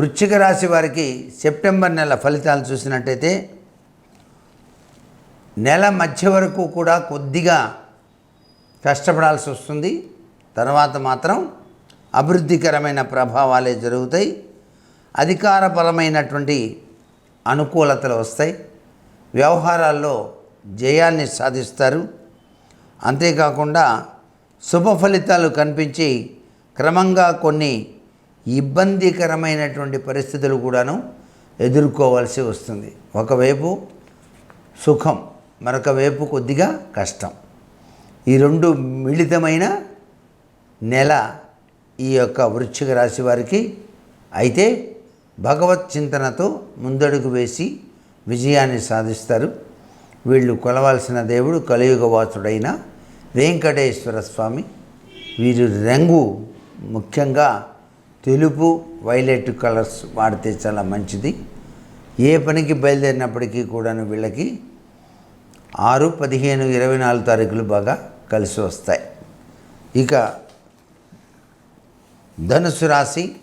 వృశ్చిక రాశి వారికి సెప్టెంబర్ నెల ఫలితాలు చూసినట్టయితే నెల మధ్య వరకు కూడా కొద్దిగా కష్టపడాల్సి వస్తుంది. తర్వాత మాత్రం అభివృద్ధికరమైన ప్రభావాలే జరుగుతాయి. అధికారపరమైనటువంటి అనుకూలతలు వస్తాయి. వ్యవహారాల్లో జయాన్ని సాధిస్తారు. అంతేకాకుండా శుభ ఫలితాలు కనిపించి క్రమంగా కొన్ని ఇబ్బందికరమైనటువంటి పరిస్థితులు కూడాను ఎదుర్కోవాల్సి వస్తుంది. ఒకవైపు సుఖం మరొక వైపు కొద్దిగా కష్టం. ఈ రెండు మిళితమైన నెల ఈ యొక్క వృశ్చిక రాశి వారికి అయితే భగవత్ చింతనతో ముందడుగు వేసి విజయాన్ని సాధిస్తారు. వీళ్ళు కొలవాల్సిన దేవుడు కలియుగవాసుడైన వెంకటేశ్వర స్వామి. వీరి రంగు ముఖ్యంగా తెలుపు వైలెట్ కలర్స్ వాడితే చాలా మంచిది. ఏ పనికి బయలుదేరినప్పటికీ కూడాను వీళ్ళకి ఆరు పదిహేను ఇరవై నాలుగు తారీఖులు బాగా కలిసి వస్తాయి. ఇక ధనుసు రాశి